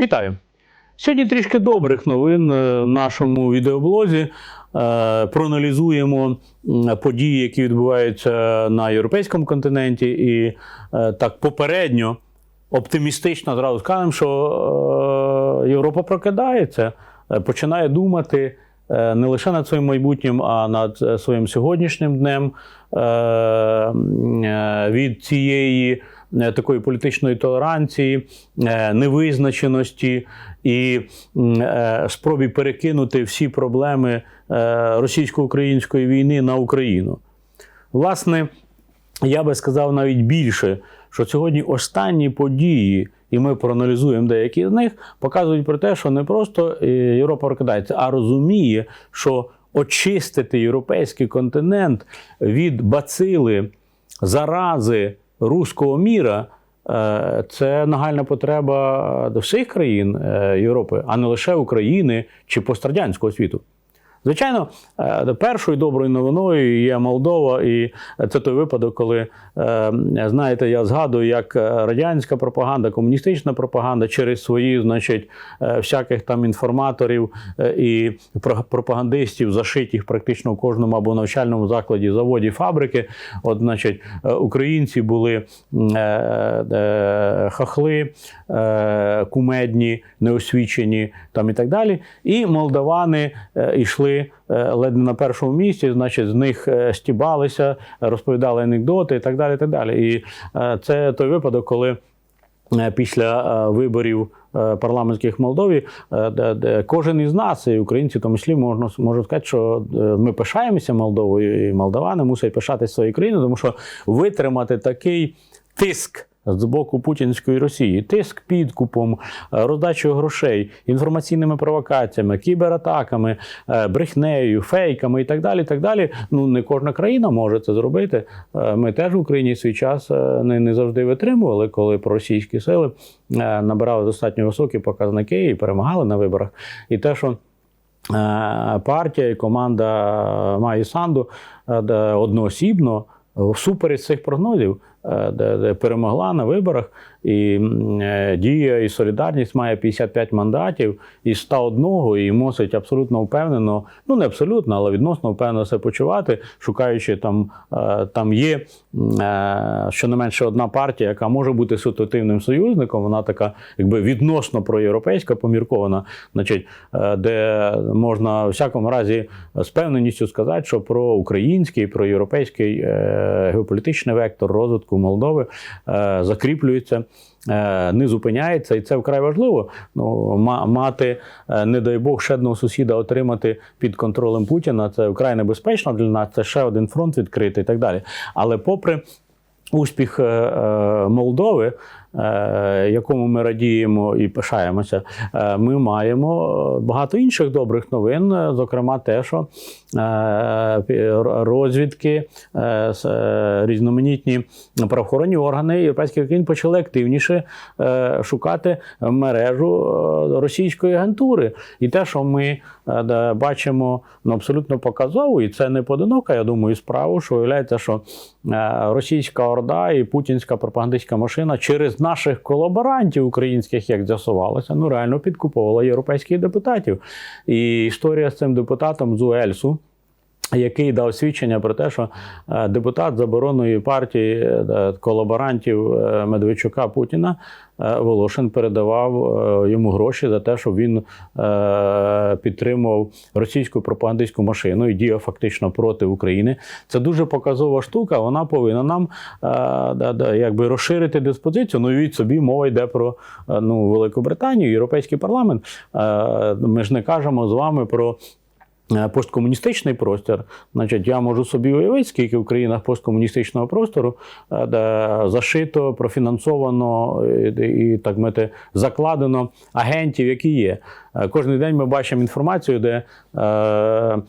Вітаю! Сьогодні трішки добрих новин е, в нашому відеоблозі. Е, Проаналізуємо події, які відбуваються на європейському континенті, і е, так попередньо оптимістично зразу скажемо, що Європа прокидається, починає думати не лише над своїм майбутнім, а над своїм сьогоднішнім днем від цієї такої політичної толеранції, е, невизначеності і е, спробі перекинути всі проблеми е, російсько-української війни на Україну. Власне, я би сказав навіть більше, що сьогодні останні події, і ми проаналізуємо деякі з них, показують про те, що не просто е, Європа прокидається, а розуміє, що очистити європейський континент від бацили, зарази руського міра. е, Це нагальна потреба до всіх країн е, Європи, а не лише України чи пострадянського світу. Звичайно, е, першою доброю новиною є Молдова, і це той випадок, коли е, знаєте, я згадую, як радянська пропаганда, комуністична пропаганда через свої, значить, е, всяких там інформаторів е, і пропагандистів, зашитих практично в кожному або навчальному закладі, заводі, фабрики. От, значить, е, українці були е, е, хахли, е, кумедні, неосвічені там і так далі. І молдавани е, йшли е, ледь не на першому місці, значить, з них е, стібалися, розповідали анекдоти і так далі. І так далі. І е, це той випадок, коли після виборів парламентських в Молдові, кожен із нас, і українці, в тому числі, можна можу сказати, що ми пишаємося Молдовою, і молдавани мусять пишатися своєю країною, тому що витримати такий тиск. З боку путінської Росії тиск підкупом, е, роздачею грошей, інформаційними провокаціями, кібератаками, е, брехнею, фейками і так далі. так далі. Ну не кожна країна може це зробити. Е, Ми теж в Україні свій час не, не завжди витримували, коли проросійські сили набирали достатньо високі показники і перемагали на виборах. І те, що партія і команда Майї Санду одноосібно всупереч цих прогнозів, де, де перемогла на виборах, і е, дія і солідарність має 55 мандатів із 101 і мусить абсолютно впевнено, ну не абсолютно, але відносно впевнено себе почувати, шукаючи там, е, там є е, щонайменше одна партія, яка може бути ситуативним союзником. Вона така, якби відносно проєвропейська, поміркована, значить, е, де можна в всякому разі з певненістю сказати, що про український, про європейський е, геополітичний вектор розвитку Молдови е, закріплюється. е, Не зупиняється, і це вкрай важливо. Ну, ма- мати, е, не дай Бог, ще одного сусіда отримати під контролем Путіна. Це вкрай небезпечно для нас. Це ще один фронт відкритий і так далі. Але попри успіх Молдови, якому ми радіємо і пишаємося, е, ми маємо багато інших добрих новин, е, зокрема, те, що е, розвідки, е, е, різноманітні правоохоронні органи європейських країн почали активніше е, шукати мережу е, російської агентури. І те, що ми е, бачимо ну, абсолютно показово, і це не поодинока, я думаю, справу, що виявляється, що е, російська орда і путінська пропагандистська машина через наших колаборантів українських, як з'ясувалося, ну реально підкуповувала європейських депутатів. І історія з цим депутатом з Уельсу. Який дав свідчення про те, що е, депутат заборонної партії е, колаборантів е, Медведчука Путіна Волошин передавав йому гроші за те, щоб він підтримував російську пропагандистську машину і діяв фактично проти України. Це дуже показова штука. Вона повинна нам якби розширити диспозицію. Ну, від собі мова йде про ну, Велику Європейський парламент. Ми ж не кажемо з вами про. Е, Посткомуністичний простір, значить, я можу собі уявити, скільки в країнах посткомуністичного простору е, де зашито, профінансовано і, і так мати закладено агентів, які є. Е, Кожен день ми бачимо інформацію, де е, е,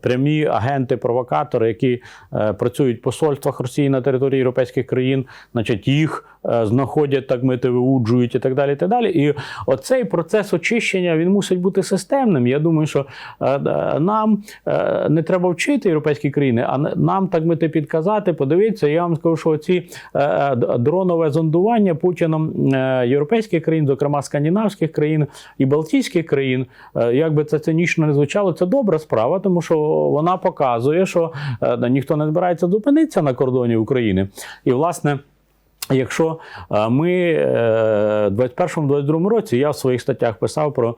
прямі агенти-провокатори, які е, працюють в посольствах Росії на території європейських країн, значить, їх е, знаходять, так мити, виуджують і так далі. І так далі. І оцей процес очищення він мусить бути системним. Я думаю, що е, нам е, не треба вчити європейські країни, а нам так мити підказати. Подивіться, я вам скажу, що ці е, д- дронове зондування Путіном е, європейських країн, зокрема скандинавських країн і Балтійських країн, е, як би це цинічно не звучало, це добра справа, тому що вона показує, що е, ніхто не збирається зупинитися на кордоні України. І власне. Якщо е, ми в 21-22 році я в своїх статтях писав про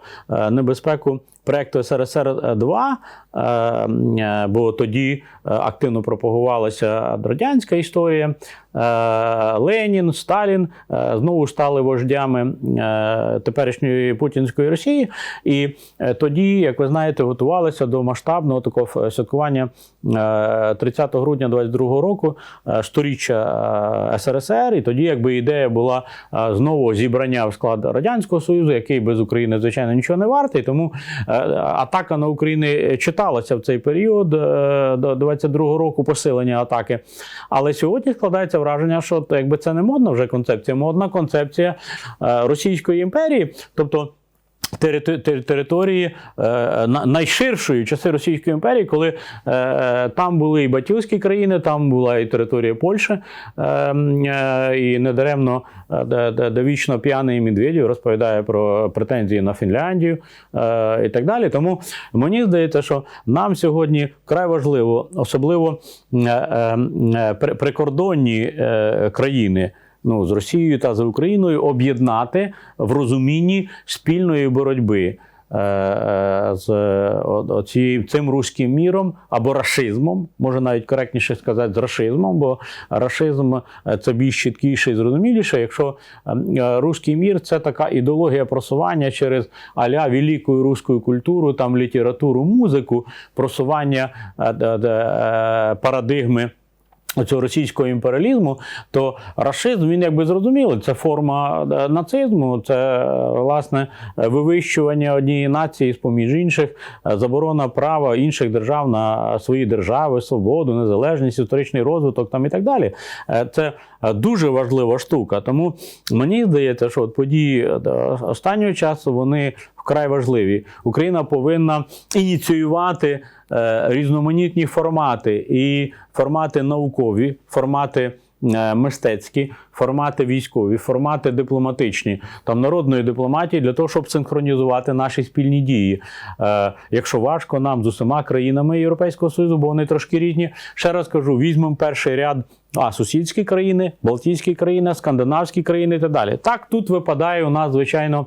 небезпеку проекту СРСР 2 е, бо тоді е, активно пропагувалася радянська історія. Е, Ленін, Сталін е, знову стали вождями е, теперішньої путінської Росії, і е, тоді, як ви знаєте, готувалися до масштабного такого святкування е, 30 грудня 22 року, е, сторіччя е, СРСР. І тоді, якби ідея була е, знову зібрання в склад радянського союзу, який без України звичайно нічого не вартий. Тому е, атака на Україну читалася в цей період е, до 22 року посилення атаки. Але сьогодні складається враження, що якби це не модна вже концепція, модна концепція е, Російської імперії, тобто. Території е, на- найширшої часи Російської імперії, коли е, там були і батьківські країни, там була і територія Польщі, е, і недаремно е, де, де, де вічно п'яний Медведєв розповідає про претензії на Фінляндію і так далі. Тому мені здається, що нам сьогодні вкрай важливо, особливо при- прикордонні країни. Ну, з Росією та з Україною об'єднати в розумінні спільної боротьби е, е, з оці- цим руським міром або рашизмом, може навіть коректніше сказати, з рашизмом, бо рашизм е, це більш чіткіше і зрозуміліше. Якщо е, е, руський мір це така ідеологія просування через аля велику руську культуру, там літературу, музику, просування парадигми. Цього російського імперіалізму, то рашизм він якби зрозумілий. Це форма нацизму, це власне вивищування однієї нації з поміж інших, заборона права інших держав на свої держави, свободу, незалежність, історичний розвиток там і так далі. Е, Це дуже важлива штука. Тому мені здається, що от події останнього часу вони вкрай важливі. Україна повинна ініціювати е, різноманітні формати і формати наукові, формати. е, Мистецькі формати військові, формати дипломатичні, там народної дипломатії для того, щоб синхронізувати наші спільні дії. Е, якщо важко нам з усіма країнами Європейського Союзу, бо вони трошки різні. Ще раз кажу: візьмемо перший ряд а сусідські країни, Балтійські країни, скандинавські країни і так далі. Так, тут випадає у нас, звичайно.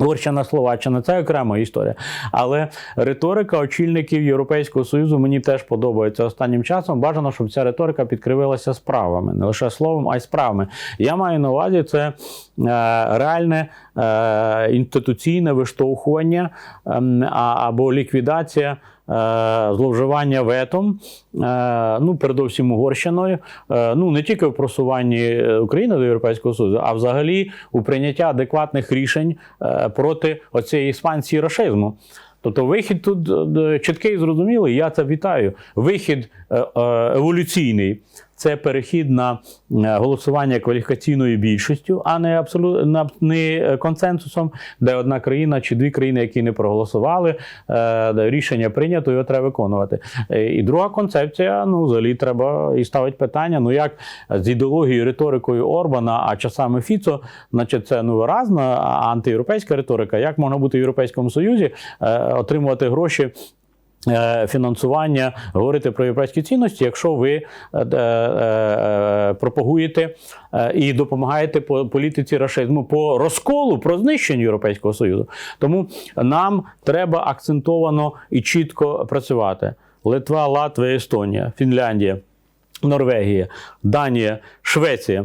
Угорщина, Словаччина це окрема історія. Але риторика очільників Європейського Союзу мені теж подобається останнім часом. Бажано, щоб ця риторика підкривилася справами, не лише словом, а й справами. Я маю на увазі це е, реальне е, інституційне виштовхування ем, або ліквідація. Е, Зловживання ветом, е, ну передовсім Угорщиною, е, ну не тільки в просуванні України до Європейського Союзу, а взагалі у прийняття адекватних рішень проти оцієї експансії рашизму. Тобто вихід тут чіткий зрозумілий, я це вітаю. Вихід еволюційний це перехід на е, голосування кваліфікаційною більшістю, а не абсолютно не консенсусом, де одна країна чи дві країни, які не проголосували, е, рішення прийнято, його треба виконувати. Е, І друга концепція, ну взагалі треба і ставить питання: ну як з ідеологією, риторикою Орбана, а часами Фіцо, значить, це ну виразна антиєвропейська риторика. Як можна бути в Європейському Союзі, отримувати гроші? Е, Фінансування говорити про європейські цінності, якщо ви е, е, пропагуєте і допомагаєте по політиці рашизму по розколу, про знищення Європейського Союзу. Тому нам треба акцентовано і чітко працювати. Литва, Латвія, Естонія, Фінляндія, Норвегія, Данія, Швеція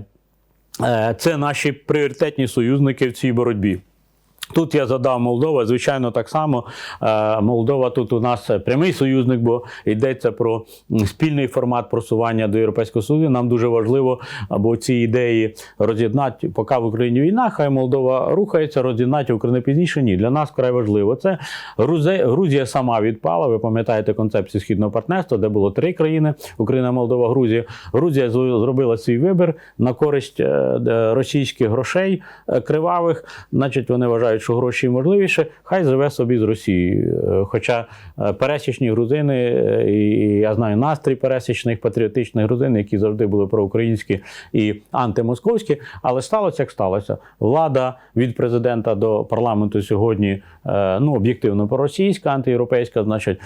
це наші пріоритетні союзники в цій боротьбі. Тут я задав Молдова, звичайно, так само. Е, Молдова тут у нас прямий союзник, бо йдеться про спільний формат просування до Європейського Союзу. Нам дуже важливо, або ці ідеї роз'єднати, поки в Україні війна, хай Молдова рухається, роз'єднати Україну пізніше. Ні, для нас вкрай важливо. Це Грузія, сама відпала. Ви пам'ятаєте концепцію східного партнерства, де було три країни: Україна, Молдова, Грузія. Грузія зро- зробила свій вибір на користь е, російських грошей е, кривавих. Значить, вони вважають, вважають, що гроші можливіше, хай живе собі з Росією. Е, Хоча е, пересічні грузини, е, і я знаю настрій пересічних патріотичних грузин, які завжди були проукраїнські і антимосковські, але сталося як сталося. Влада від президента до парламенту сьогодні ну об'єктивно проросійська, антиєвропейська, значить,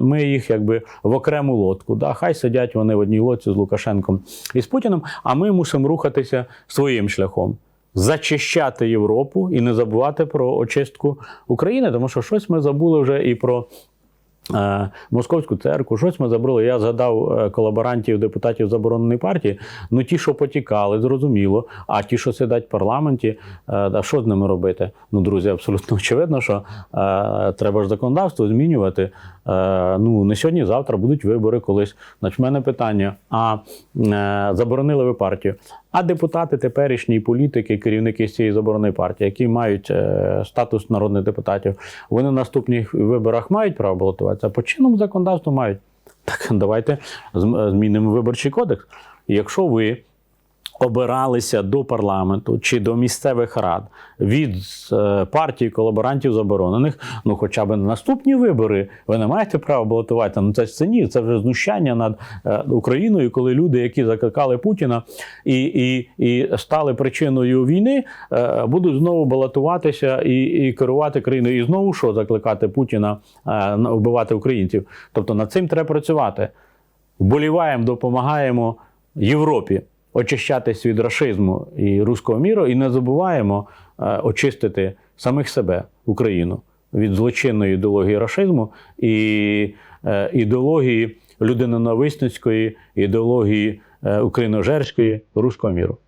ми їх якби в окрему лодку. Да? Хай сидять вони в одній лодці з Лукашенком і з Путіним, а ми мусимо рухатися своїм шляхом. Зачищати Європу і не забувати про очистку України, тому що щось ми забули вже і про е, московську церкву, щось ми забули. Я згадав е, колаборантів, депутатів забороненої партії. Ну ті, що потікали, зрозуміло. А ті, що сидять в парламенті, е, а що з ними робити? Ну, друзі, абсолютно очевидно, що е, треба ж законодавство змінювати. Е, ну, не сьогодні, завтра будуть вибори колись. Значить, в мене питання: а заборонили ви партію? А депутати, теперішні політики, керівники цієї заборонної партії, які мають е, статус народних депутатів, вони на наступних виборах мають право балотуватися, по чинному законодавству мають. Так давайте змінимо виборчий кодекс. Якщо ви обиралися до парламенту чи до місцевих рад від е, партії колаборантів заборонених, ну хоча б на наступні вибори ви не маєте права балотувати. Ну це ж цинізм, це вже знущання над е, Україною, коли люди, які закликали Путіна і, і, і стали причиною війни, е, будуть знову балотуватися і, і керувати країною. І знову що закликати Путіна вбивати українців. Тобто над цим треба працювати. Вболіваємо, допомагаємо Європі очищатись від рашизму і руського міру, і не забуваємо е, очистити самих себе, Україну, від злочинної ідеології рашизму і е, ідеології людинонависницької, ідеології е, україножерської руського міру.